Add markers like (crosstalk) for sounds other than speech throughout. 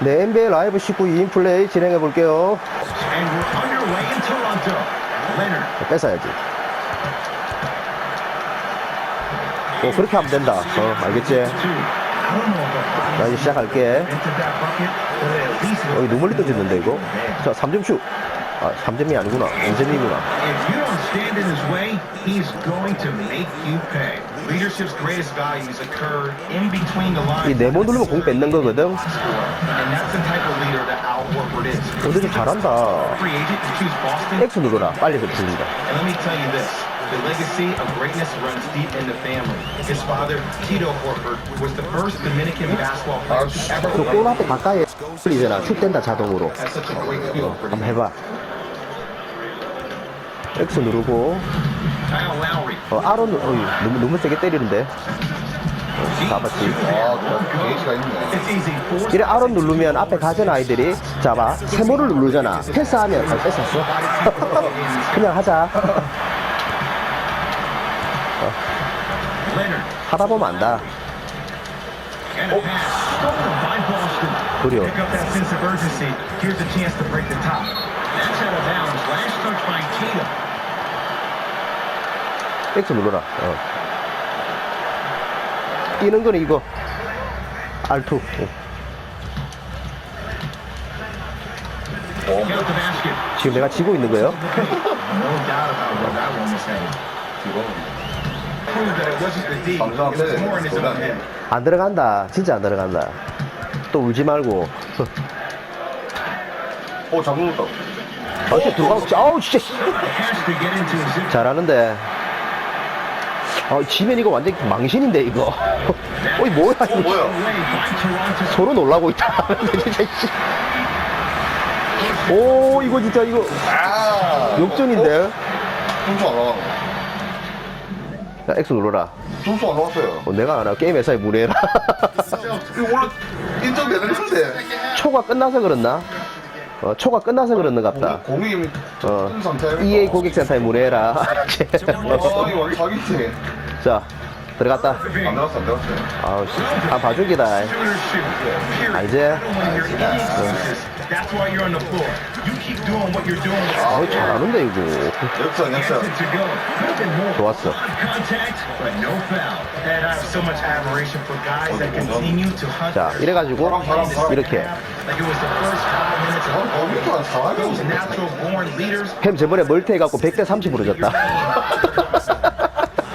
네, NBA 라이브 19 2인 플레이 진행해 볼게요. 뺏어야지. 어, 그렇게 하면 된다. 어, 알겠지? 나 이제 시작할게. 어, 너무 멀리 떠졌는데, 이거? 자, 3점 슛. 아, 3점이 아니구나. 5점이구나. 이 네모 누르면 공 뺏는 거거든. 오늘 좀 잘한다. X 눌러라. 빨리 this. The legacy of greatness runs deep in the family. His father, Tito Horford, was the first Dominican basketball player to ever 그골 앞에 가까이 풀리잖아. 슛 된다, 자동으로. 한번 해봐. X 누르고. 어, 누, 어이, 너무, 너무 세게 때리는데. 어, 잡았지. 아, 게이지가 있네. It's easy. Force 이래 아로 누르면 앞에 가전 아이들이 잡아. 세모를 누르잖아. 패스하면 잘 뺏었어. (laughs) 그냥 하자. Leonard. 하다 보면 안다. A pass. X 눌러라. 어. 뛰는 거는 이거. R2. 어. 지금 내가 지고 있는 거예요? 안 들어간다. 진짜 안 들어간다. 또 울지 말고. 어, 잡는다. 아, 진짜 들어가고, 아우, 진짜. 잘하는데. 아, 지면 이거 완전 망신인데, 이거. (laughs) 어이, 뭐야, 어, 이거. 뭐야? By Toronto. 서로 놀라고 있다. 진짜, (laughs) 씨. 오, 이거 진짜, 이거. 아! 역전인데. 점수 안 나와. 자, X 눌러라. 점수 안 나왔어요. 어, 내가 안 하. 게임 회사에 무례해라. (laughs) 이거 원래 인정되는 건데. 초가 끝나서 그렇나? 어, 초가 끝나서 그러는 갑다. 공이 어, 뜬 상태야. EA 고객센터에 무례해라. 이거. 자, 들어갔다. 안 나왔어, 안 나왔어요. 아우, 씨. 아, 봐주기다. 알지? 아우, 잘하는데, 이거. 역전, 역전. 좋았어. 자, 이래가지고, 이렇게. Like it was the first five minutes 어, of 거기도 한 those 4년. natural born leaders. 햄 저번에 멀티 해갖고 100대 30으로 졌다.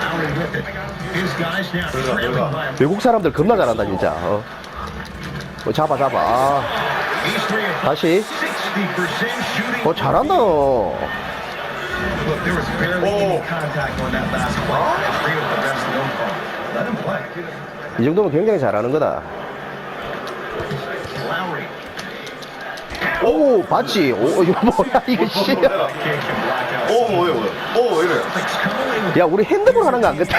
Lowry with it. His guys now trailing by a 외국 사람들 겁나 잘한다, 진짜. 어. 어, 잡아, 잡아. 아, 다시. 60% shooting. 어, 잘한다, 너. 이 정도면 굉장히 잘하는 거다. 오, 봤지? 오, 이거 뭐야, 이거 씨. 어, 뭐야, 뭐야. 어, 왜 이래. 야, 우리 핸드볼 하는 거 안 같아?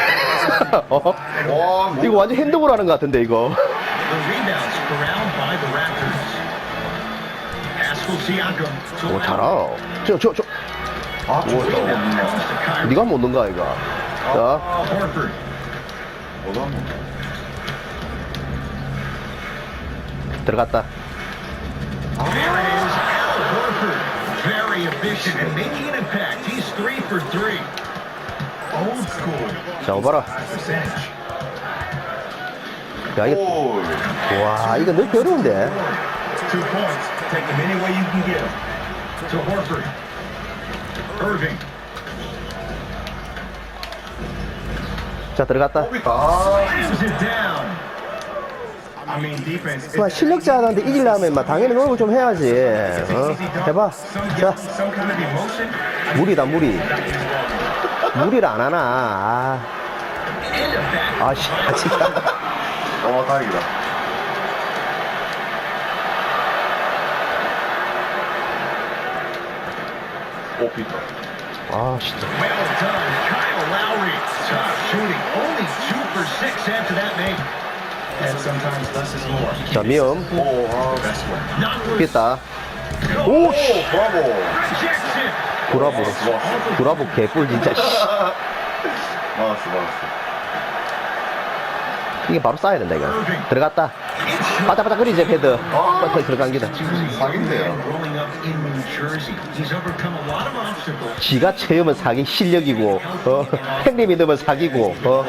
어? 와, 뭐. 이거 완전 핸드볼 하는 거 같은데, 이거. 오. 잘하. 저, 저, 저. 아, 좋다. 니가 못 넣는 거야, 이거. 자. 들어갔다. There Very efficient and making an impact. He's three for three. Old school. 자, 오봐라. Percentage. 야, 이거, 오, 와, 이거 넣기 어려운데. Two points. Take them any way you can get them. To Horford. Irving. 자, 들어갔다. 아, 실력자한테 이기려면 막 당연히 노력을 좀 해야지. 어? 해봐. 자. 무리다, 무리. 무리를 안 하나. 아. 아, 씨, 아, 진짜. 어, 다행이다. 오, 피터. 아, 진짜. Well done, Kyle Lowry. Tough shooting. Only two for six after that make. 자, 미엄. 오, 아, Best way. Not for 겠다. 오, 브라보. 브라보. 브라보 개뿔, 진짜. 이게 바로 쏴야 된다, 이거. 들어갔다. 바짝바짝거리지 패드 버터 들어간 기다 사기인데요. Obstacles. 지가 채우면 사기 실력이고 어, (laughs) 팬님이 넣으면 사기고 어.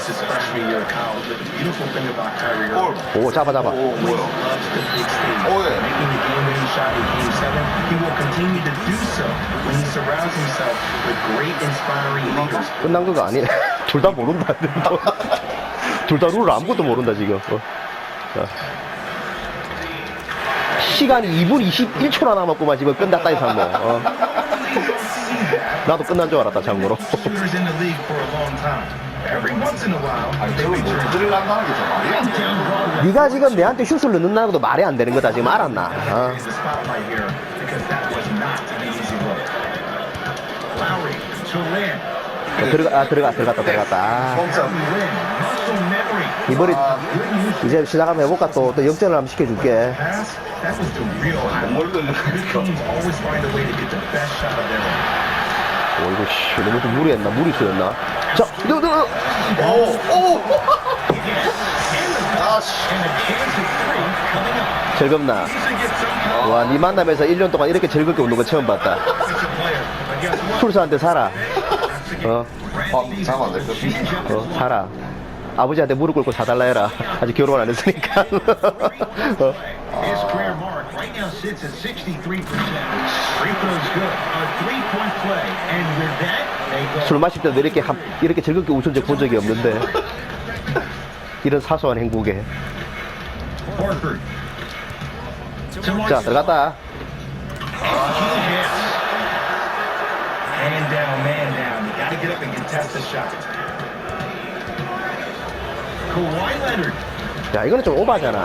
Battling injuries since his freshman year of college. But the beautiful thing about Kyrie Irving, 오 잡아 잡아 오, 뭐야. loves the big stage. 오, 예. Making the game-winning shot in Game 7, he will continue to do so when he surrounds himself with great inspiring leaders. 끝난 거가 아니네 둘 다 모른다 둘 다 룰을 아무것도 모른다 지금 어. 자. 시간이 2분 21초나 남았구만 지금 끝났다 이 상모 어. 나도 끝난 줄 알았다 참고로 뭐. 네가 지금 내한테 슛을 넣는다는 것도 말이 안 되는 거다 지금 알았나 어. 어, 들어가 아, 들어가 들어갔다 들어갔다 아. 이 머리 이제 시작 한번 해볼까 또, 또 역전을 한번 시켜줄게. 오 이거 씨 너무 좀 무리했나 무리수였나 자 너, 너, 너. 오, 오! 아, 씨. And a chance at three coming up. 즐겁나 와 네 만나면서 1년 동안 이렇게 즐겁게 웃는 거 처음 봤다? 풀사한테 살아 어, 아, 잠깐만, 내 거. 어 살아 아버지한테 무릎 꿇고 사달라 해라 아직 결혼 안 했으니까 어. His career mark right now sits at 63%. Free throw's good. A three-point play. And with that, they go. 술 마실 때도 이렇게 한- 이렇게 즐겁게 웃은 적 본 적이 없는데. 이런 사소한 행복에. 자. 들어갔다 야 이거는 좀 오바잖아.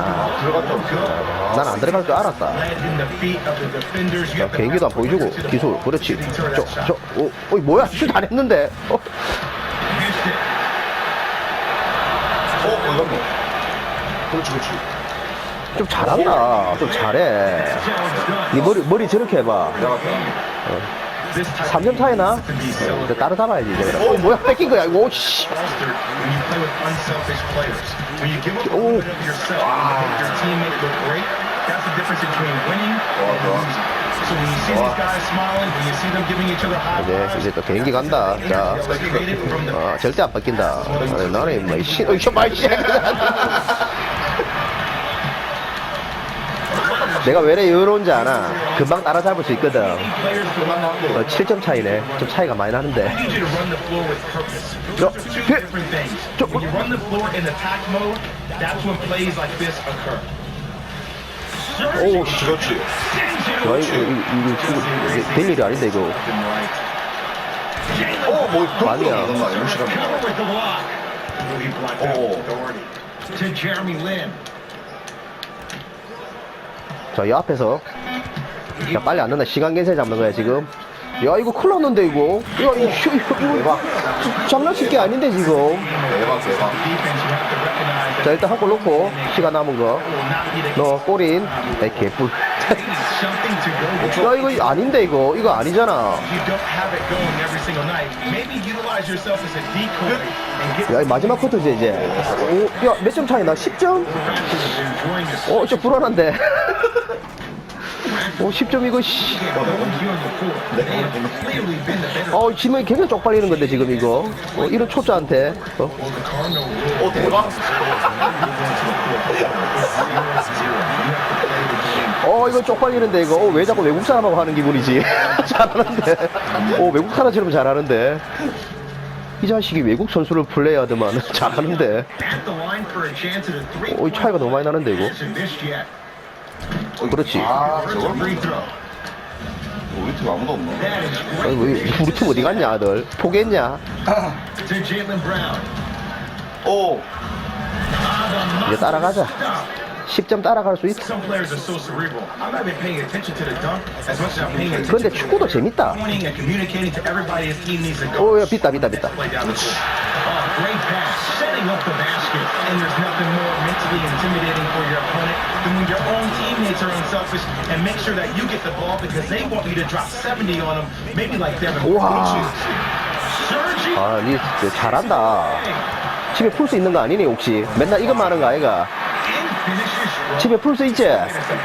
난 안 들어갈 줄 알았다 to 개인기도 안 보여주고 기술. 그렇지. 저저 오, 어이 뭐야 슛안 했는데 어. 어, 올랐네. 그렇지, 그렇지. 좀 잘한다 좀 잘해. 네 머리 머리 저렇게 해봐 type 3점 차이나 어, celebrated. 이제 어 뭐야 뺏긴 거야 이거 오씨 play with unselfish players. When you give up a Oh. little bit of yourself and make your teammate look great, that's the difference between winning and losing. So when you see these guys smiling, when you see them giving each other high 이제 fives, 이제 또 개인기 간다 자 어, 절대 안 아니, 나는 뭐 씨, 어이 말 씨. 내가 왜 이래 여유로운지 아나 금방 따라잡을 수 있거든 어, 7점 차이네 좀 차이가 많이 나는데. 저, 피-. 저. 오 그렇지, 그렇지. 야, 이거, 이거, 이거, 이거, 될 일이 아닌데 이거. 어, 뭐, 그런 거 아니야. 거 Oh. authority. To Jeremy Lin. 자 이 앞에서 야 빨리 안 넣나 시간 겐세 잡는 거야 지금 야 이거 큰일 났는데 이거 야 이거 슈- 이거, 이거 장난칠 게 아닌데 지금 대박, 대박. 자 일단 한 골 넣고 시간 남은 거 너 골인 내 개뿔. 야 이거 아닌데 이거 이거 아니잖아 야이 마지막 쿼터지 이제 야몇 점 차이 나 10점? enjoying this. 어좀 불안한데 어 10점 이거 씨. 어, 지금 굉장히 쪽팔리는 건데, 지금 이거. 어, 이런 초짜한테. 어? Rule 어, 대박. 어, 이거 쪽팔리는데, 이거. 어, 왜 자꾸 외국 사람하고 하는 기분이지? (laughs) 잘하는데. 어, 외국 사람처럼 잘하는데. 이 자식이 외국 선수를 플레이하더만 (laughs) 잘하는데. 어, 이 차이가 너무 많이 나는데, 이거. 그렇지. 아, 저걸 throw. 우리 팀 아무도 is 아니. 왜, 우리 팀 어디 갔냐, 아들? 포기했냐? 오, 이제 따라가자. 10점 따라갈 수 있어. 근데 to 축구도 재밌다. 어, 야, 빗다, 빗다, 빗다. Play down the court. Oh, great pass, setting up the basket. And there's nothing more mentally intimidating for your opponent than when your own teammates are unselfish and make sure that you get the ball because they want you to drop 70 on them, maybe like Devin Wow. Booker. Sergi 아, 니 진짜 잘한다. 집에 풀 수 있는 거 아니니, 혹시? 맨날 이것만 하는 거 아이가? 집에 풀 수 있지?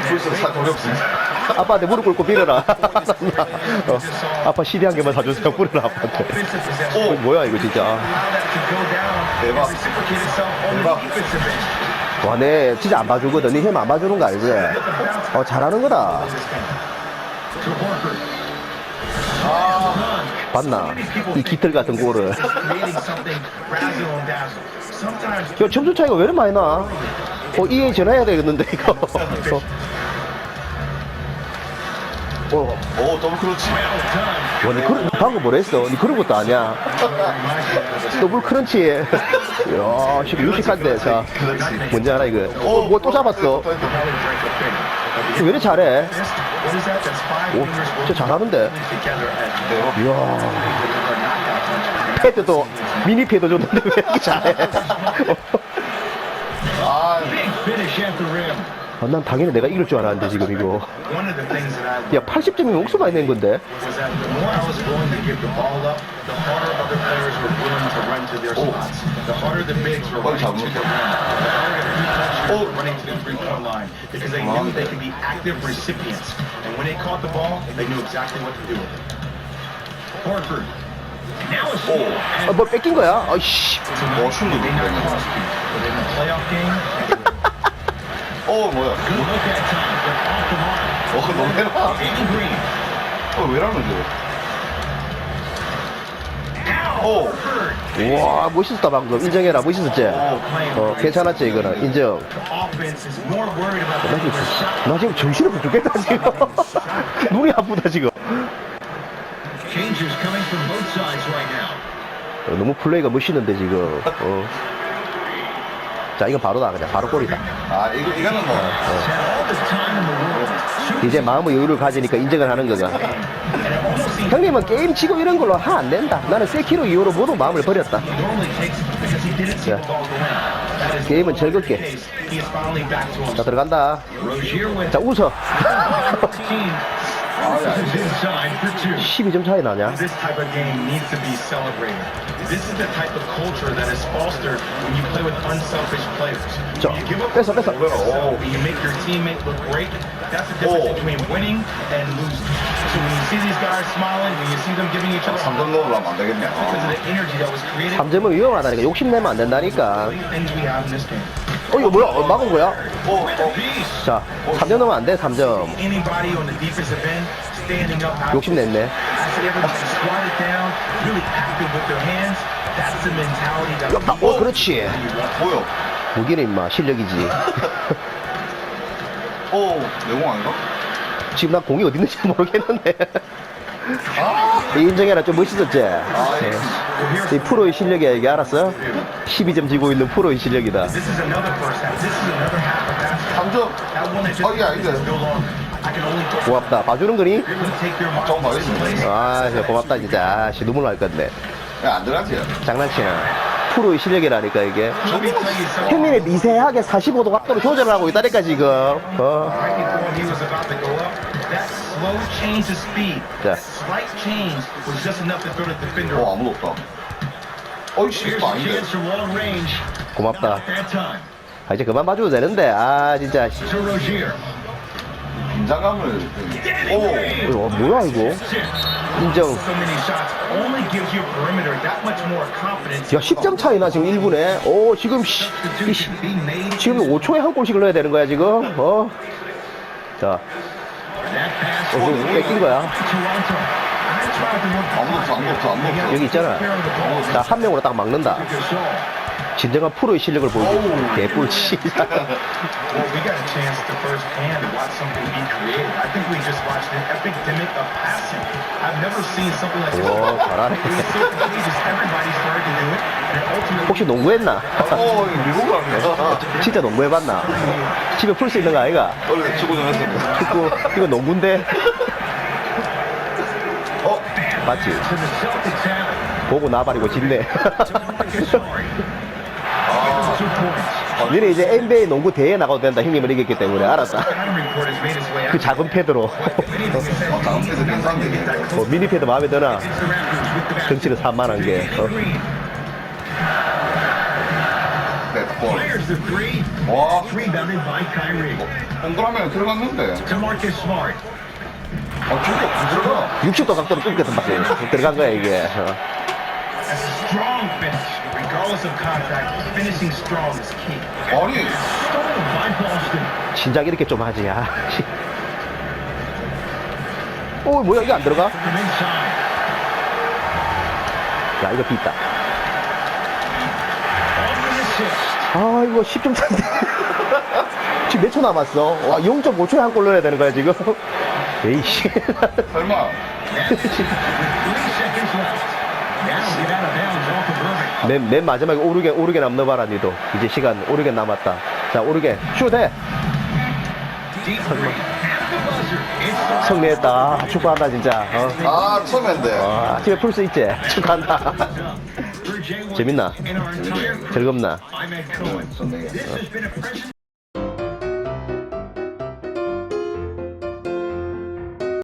벌써 사 없습니다. 아빠한테 무릎 꿇고 빌어라. 어, 아빠 CD 한 개만 사주세요. 뿌려라, 아빠한테. 어, 뭐야, 이거 진짜. 대박. 대박. 와, 내 진짜 안 봐주거든. 니힘 안 봐주는 거 알지? 어, 잘하는 거다. 봤나? 이 깃털 같은 골을. 야, 점수 차이가 왜 이렇게 많이 나? 어, EA 전화해야 되겠는데, 이거. 어, 어, 오, 더블 크로치. 와, 니 그런, 방금 뭐라 했어? 니 그런 것도 아니야. 더블 크런치. 이야, 지금 유식한데, 자. 뭔지 알아, 이거. 어, 뭐 또 잡았어. 왜 이렇게 잘해? 오, 진짜 잘하는데. 이야. 패드도, 미니 패드 줬는데 왜 이렇게 잘해? (laughs) 아, 아, 난 당연히 내가 이길 줄 알았는데, 지금 이거. 야, 80점이면 옥수 많이 낸 건데. 오, 아, 뭐 뺏긴 거야? 아이씨. 뭐 슛도 오, 뭐야. 어, 너무 해라. Danny Green. 어, 왜 이러는 오, 우와, 멋있었다, 방금. 인정해라, 멋있었지? 어, 괜찮았지, 이거는. 인정. 나 지금, 나 지금 정신을 못 죽겠다, 지금. 눈이 아프다, 지금. 어, 너무 플레이가 멋있는데, 지금. 어. 자, 이건 바로다, 그냥. 바로 골이다. 아, 이거, 이거는 뭐. 이제 마음의 여유를 가지니까 인정을 하는 seems 형님은 게임 치고 이런 걸로 하 안 된다. 나는 세키로 이후로 모두 마음을 버렸다. is 게임은 즐겁게. 자. 들어간다. 자, 웃어. 15. This is inside for two. 12점 차이 나냐? This type of game needs to be celebrated. This is the type of culture that is fostered when you play with unselfish players. 자, When you give up 뺏어, 뺏어. yourself, when you make your teammate look great, that's the difference Oh. between winning and losing. So when you see these guys smiling, when you see them giving each other 3점 넣으면 안 되겠네. because of 아. the energy that was created, 3점은 위험하다니까. 욕심내면 안 된다니까. 어, 이거 뭐야? 어, 막은 거야? 자, 3점 넣으면 안 돼, 3점. Anybody on the defensive end standing up out 욕심냈네. 야, 어, 그렇지. 뭐야. 무기는 임마, 실력이지. 오, 내공 아닌가? 지금 나 공이 어디 있는지 모르겠는데. 인정해라, 좀 멋있었지? 아, 예. 이 프로의 실력이야, 이게 알았어? 12점 지고 있는 프로의 실력이다. This is another first half. This is another half of basketball. 3점. That one that 어, just 이게 아닌데. is no longer. I can only go. 고맙다. 봐주는 거니? 아, 진짜 고맙다, 진짜. 아, 씨, 눈물 날 건데. 야, 안 들어가지? 장난치나. 프로의 실력이라니까, 이게. 형님이 미세하게 45도 각도로 조절을 하고 있다니까, 지금. 어. Slow change of speed, Yeah. that slight change was just enough to throw the defender 어, off. 아무도 없다. 어이씨, Here's 이거 a 아닌데. chance for long range. 고맙다. Not that time. 아, 이제 그만 봐줘도 되는데. 아, 진짜. 씨. To Rozier. 긴장감을. 오, 어, 뭐야, 이거? 인정. So many shots only gives your perimeter that much more confidence. 야, 10점 차이나, 지금 1분에. 오, 지금, 씨, 이 씨, be made. 지금 5초에 한 골씩을 넣어야 되는 거야, 지금. 어. 자, 어, 뺏긴 거야. 아무도 없어, 아무도 없어, 아무도 없어. 여기 있잖아. 자, 한 명으로 딱 막는다. 진정한 프로의 실력을 보여주고. 개뿔치. Well, we got a chance to first hand to watch something be created. I think we just watched an epidemic of passing. I've never seen something like this. 오, 잘하네. It was so contagious. Everybody started to do it, and it ultimately 혹시 농구했나? 어, 이거. 진짜 농구해봤나? 집에 풀 수 있는 거 아이가? 원래 축구 좀 했었거든. 축구, 이거 농구인데? 어, 맞지? to the Celtics have 보고 나발이고 짓네. Sorry. Points. 너네 이제 NBA 농구 대회 나가도 된다. 형님을 이겼기 때문에. 알았다. 그. 작은 패드로. 어, 다음 주에도 괜찮네. 뭐 미니 패드 마음에 드나? 정치는 산만한 게. 어. 와, Kyrie. 동그라미에 들어갔는데. 아, 진짜 부드러워. 60도 각도로 끊겼단 말이야. 들어간 거야, 이게. 어. A strong finish. Regardless of contact, finishing strong is key. 아니, Stolen by Boston. 진작 이렇게 좀 하지, 야. 씨. 오, 뭐야, 이게 안 들어가? From inside. 야, 이거 assist. 아, 이거 10점 차인데. 지금 몇 초 남았어? 와, 0.5초에 한 골 넣어야 되는 거야, 지금? 에이씨. 설마. Three seconds left. 맨, 맨 마지막에 오르게, 오르게 남넣어봐라, 니도. 이제 시간 오르게 남았다. 자, 오르게. 슛해! 아, 축구한다, 진짜. 어. 아, 처음인데. 와, 집에 풀 수 있지? 축하한다. 재밌나? 즐겁나? I'm